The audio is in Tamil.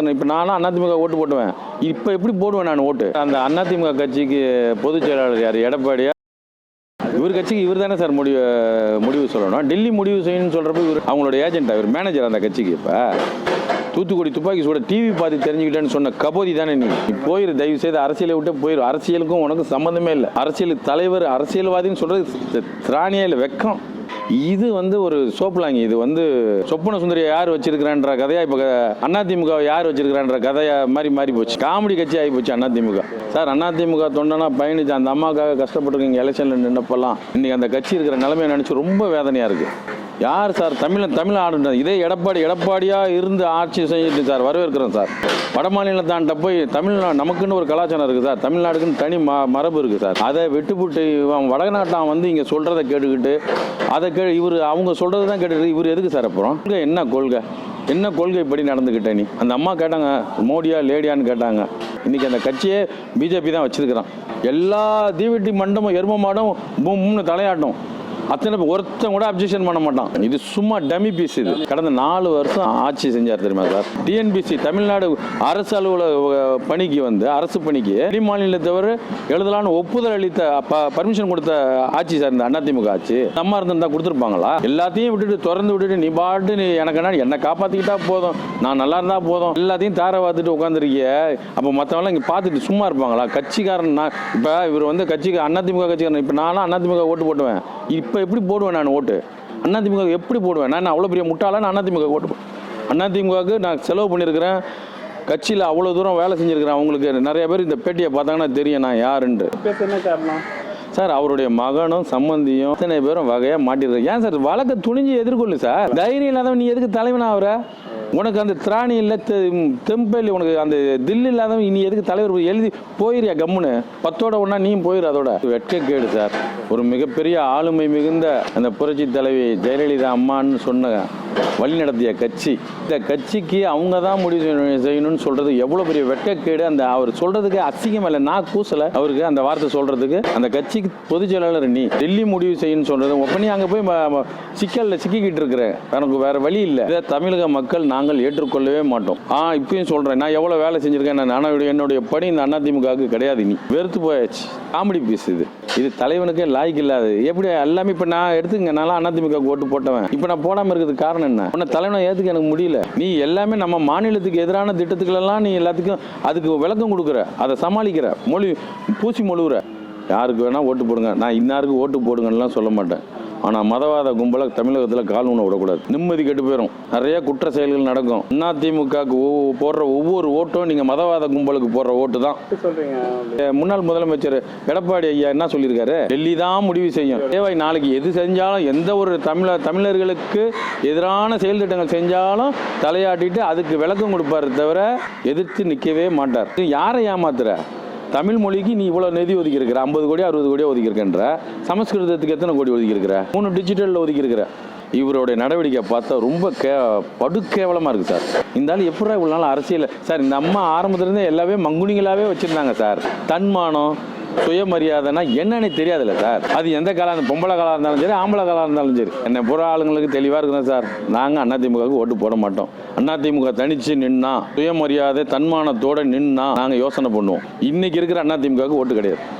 இப்போ நானும் அதிமுக ஓட்டு போட்டுவேன். இப்போ எப்படி போடுவேன் நான் ஓட்டு? அந்த அதிமுக கட்சிக்கு பொதுச் செயலாளர் யார்? எடப்பாடியா இவர் கட்சிக்கு இவர் தானே சார் முடிவு முடிவு சொல்லணும். டெல்லி முடிவு செய்யணும்னு சொல்கிறப்ப இவர் அவங்களோட ஏஜென்ட் இவர் மேனேஜர் அந்த கட்சிக்கு இப்போ? தூத்துக்குடி துப்பாக்கி சூட டிவி பார்த்து தெரிஞ்சுக்கிட்டேன்னு சொன்ன கபோதி தானே நீ? நீ போயிரு தயவு செய்து அரசியலை விட்டு போயிரு. அரசியலுக்கும் உனக்கு சம்மந்தமே இல்லை. அரசியல் தலைவர் அரசியல்வாதின்னு சொல்கிறது திராணியில் வெக்கம். இது வந்து ஒரு சோப்புலாங்கி இது வந்து சொப்பன சுந்தரியை யார் வச்சிருக்கிறான்ற கதையா? இப்போ அதிமுக யார் வச்சிருக்கிறான்ற கதையா மாதிரி மாறி போச்சு. காமெடி கட்சி ஆகி போச்சு அதிமுக சார் அதிமுக தொண்டனா பயணிச்சு அந்த அம்மாக்காக கஷ்டப்பட்டுருக்கீங்க எலெக்ஷனில் நின்னப்பெல்லாம். இன்னைக்கு அந்த கட்சி இருக்கிற நிலைமையை நினச்சி ரொம்ப வேதனையாக இருக்கு. யார் சார்? தமிழன் தமிழ் ஆடுன்றது இதே எடப்பாடி எடப்பாடியா இருந்து ஆட்சி செஞ்சுட்டு சார் வரவேற்கிறோம் சார். வட மாநிலத்தாண்ட போய் தமிழ்நாடு நமக்குன்னு ஒரு கலாச்சாரம் இருக்குது சார். தமிழ்நாடுக்குன்னு தனி ம மரபு இருக்குது சார். அதை விட்டுப்புட்டு இவன் வடநாட்டான் வந்து இங்கே சொல்கிறத கேட்டுக்கிட்டு அதை கே இவர் அவங்க சொல்கிறது தான் கேட்டுக்கிட்டு இவர் எதுக்கு சார் அப்புறம்? என்ன கொள்கை? என்ன கொள்கை இப்படி நடந்துக்கிட்ட நீ? அந்த அம்மா கேட்டாங்க மோடியா லேடியான்னு கேட்டாங்க. இன்னைக்கு அந்த கட்சியே பிஜேபி தான் வச்சிருக்கிறான். எல்லா தீவெட்டி மண்டமும் எரும மாடும் மூணு தலையாட்டம். அத்தனை பேர் ஒருத்தன் கூட அப்ஜெக்ஷன் பண்ண மாட்டான். இது சும்மா டமி பீஸ் இது. கடந்த நாலு வருஷம் ஆட்சி செஞ்சார் தெரியுமா சார்? டிஎன்பிசி தமிழ்நாடு அரசு அலுவலக பணிக்கு வந்து அரசு பணிக்கு வெளி மாநிலத்தவர் எழுதலான்னு ஒப்புதல் அளித்த பர்மிஷன் கொடுத்த ஆட்சி சார் இந்த அதிமுக ஆட்சி. நம்ம இருந்தா கொடுத்துருப்பாங்களா? எல்லாத்தையும் விட்டுட்டு திறந்து விட்டுட்டு நீ பாட்டு நீ எனக்கு என்ன என்னை காப்பாத்திக்கிட்டா போதும். நான் நல்லா இருந்தா போதும். எல்லாத்தையும் தார பார்த்துட்டு உட்காந்துருக்கிய அப்போ மற்றவங்களாம் இங்கே பார்த்துட்டு சும்மா இருப்பாங்களா? கட்சிக்காரன் நான் இப்போ இவர் வந்து கட்சிக்கு அதிமுக கட்சிக்காரன். இப்போ நானும் அதிமுக ஓட்டு போட்டுவேன். இப்போ எப்படி போடுவேன் நான் ஓட்டு? அதிமுக எப்படி போடுவேன்? நான் அவ்வளோ பெரிய முட்டாளா? நான் அதிமுக ஓட்டு அதிமுகவுக்கு நான் செலவு பண்ணியிருக்கிறேன். கட்சியில் அவ்வளோ தூரம் வேலை செஞ்சுருக்கிறேன். அவங்களுக்கு நிறைய பேர் இந்த பேட்டியை பார்த்தாங்கன்னா தெரியும் நான் யாருன்ட்டு. என்ன காரணம் சார் அவருடைய மகனும் சம்பந்தியும் இத்தனை பேரும் வகையாக மாட்டிருக்காங்க ஏன் சார் வழக்க துணிஞ்சு எதிர்கொள்ளு சார்? தைரியம் இல்லாதவன் நீ எதுக்கு தலைவனா அவர? உனக்கு அந்த திராணி இல்லை தெம்பே இல்லை உனக்கு அந்த தில் இல்லாதவன் நீ எதுக்கு தலைவர் எழுதி போயிரியா கம்முன்னு. பத்தோட ஒன்றா நீயும் போயிரு அதோட. வெட்கக்கேடு சார். ஒரு மிகப்பெரிய ஆளுமை மிகுந்த அந்த புரட்சி தலைவி ஜெயலலிதா அம்மான்னு சொன்ன வழி நடத்திய கட்சி. இந்த கட்சிக்கு அவங்க தான் முடிவு செய்யணும் செய்யணும்னு சொல்றது எவ்வளோ பெரிய வெட்டக்கேடு. அந்த அவர் சொல்றதுக்கு அசிங்கம் இல்லை நான் கூசல. அவருக்கு அந்த வார்த்தை சொல்றதுக்கு அந்த கட்சிக்கு பொதுச் செயலாளர் நீ டெல்லி முடிவு செய்யணும்னு சொல்றது அப்ப நீ அங்கே போய் சிக்கலில் சிக்கல்ல சிக்கிக்கிட்டு இருக்கிற. எனக்கு வேற வழி இல்லை. இதை தமிழக மக்கள் நாங்கள் ஏற்றுக்கொள்ளவே மாட்டோம். ஆ இப்பயும் சொல்றேன் நான் எவ்வளோ வேலை செஞ்சிருக்கேன் நான் ஆனால் என்னுடைய பணி இந்த அதிமுகவுக்கு கிடையாது நீ வெறுத்து போயாச்சு. காமெடி பீஸ் இது இது தலைவனுக்கு லாய்க்கு இல்லாது எப்படி எல்லாமே இப்போ நான் எடுத்துங்க நான் அதிமுக ஓட்டு போட்டவன். இப்போ நான் போடாமல் இருக்கிறதுக்கு காரணம் என்ன? உன்னை தலைவனை ஏற்றுக்க எனக்கு முடியல. நீ எல்லாமே நம்ம மாநிலத்துக்கு எதிரான திட்டத்துக்களெல்லாம் நீ எல்லாத்துக்கும் அதுக்கு விளக்கம் கொடுக்குற. அதை சமாளிக்கிற. மொழி பூசி மொழுகுற. யாருக்கு வேணால் ஓட்டு போடுங்க. நான் இன்னாருக்கு ஓட்டு போடுங்கன்னுலாம் சொல்ல மாட்டேன். ஆனால் மதவாத கும்பலை தமிழகத்தில் கால் ஊன விடக்கூடாது. நிம்மதி கெட்டு போயிடும் நிறைய குற்ற செயல்கள் நடக்கும். அதிமுகவுக்கு போடுற ஒவ்வொரு ஓட்டும் நீங்கள் மதவாத கும்பலுக்கு போடுற ஓட்டு தான். முன்னாள் முதலமைச்சர் எடப்பாடி ஐயா என்ன சொல்லியிருக்காரு? டெல்லி தான் முடிவு செய்யும். தேவை நாளைக்கு எது செஞ்சாலும் எந்த ஒரு தமிழ தமிழர்களுக்கு எதிரான செயல் திட்டங்கள் செஞ்சாலும் தலையாட்டிட்டு அதுக்கு விளக்கம் கொடுப்பாரு தவிர எதிர்த்து நிற்கவே மாட்டார். யாரை ஏமாத்துற? தமிழ் மொழிக்கு நீ இவ்வளோ நிதி ஒதுக்கி இருக்கிற ஐம்பது கோடி அறுபது கோடி ஒதுக்கி இருக்கன்ற சமஸ்கிருதத்துக்கு எத்தனை கோடி ஒதுக்கி இருக்கிற மூணு டிஜிட்டலில் ஒதுக்கி இருக்கிற இவருடைய நடவடிக்கை பார்த்தா ரொம்ப கே படுகேவலமாக இருக்குது சார். இந்த ஆள் எப்படா இவ்வளோ நாள் அரசியல் சார் இந்த அம்மா ஆரம்பத்துலேருந்தே எல்லாமே மங்குனிகளாகவே வச்சுருந்தாங்க சார். தன்மானம் சுயமரியாதைனா என்னன்னு தெரியாதுல்ல சார். அது எந்த காலம் பொம்பளை காலம் இருந்தாலும் சரி ஆம்பளை காலம் இருந்தாலும் சரி. என்னை புற ஆளுங்களுக்கு தெளிவாக இருக்கணும் சார்? நாங்கள் அதிமுகவுக்கு ஓட்டு போட மாட்டோம். அதிமுக தனிச்சு நின்னா சுயமரியாதை தன்மானத்தோட நின்னா நாங்கள் யோசனை பண்ணுவோம். இன்னைக்கு இருக்கிற அதிமுகவுக்கு ஓட்டு கிடையாது.